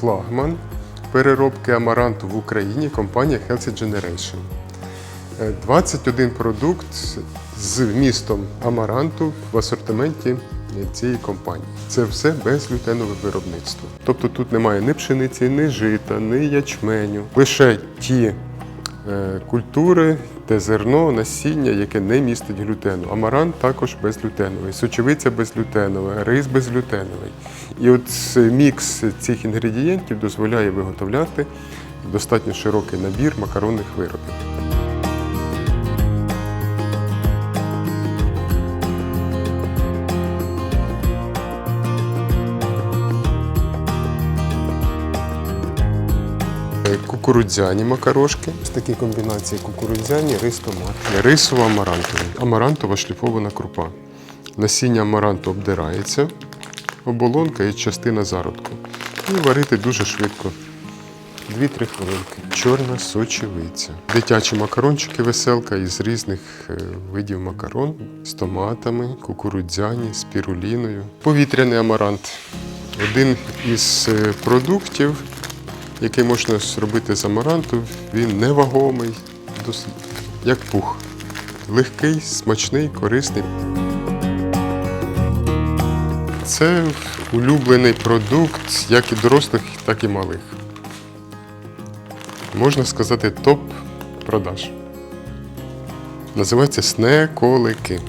флагман переробки амаранту в Україні компанія Healthy Generation. Е, 21 продукт з вмістом амаранту в асортименті цієї компанії. Це все безглютенове виробництво. Тобто тут немає ні пшениці, ні жита, ні ячменю. Лише ті е, культури, те зерно, насіння, яке не містить глютену. Амарант також безглютеновий, сочевиця безглютенова, рис безглютеновий. І от мікс цих інгредієнтів дозволяє виготовляти достатньо широкий набір макаронних виробів. Е, Кукурудзяні макарошки. Ось такі комбінації кукурудзяні, рис, томат. Рисова амарантова. Амарантова шліфована крупа. Насіння амаранту обдирається, оболонка і частина зародку. І варити дуже швидко. 2-3 хвилинки. Чорна сочевиця. Дитячі макарончики веселка із різних е, видів макарон з томатами, кукурудзяні, з піруліною. Повітряний амарант. Один із е, продуктів, який можна зробити з амаранту, він невагомий, досить як пух. Легкий, смачний, корисний. Це улюблений продукт як і дорослих, так і малих. Можна сказати, топ продаж. Називається снеколики.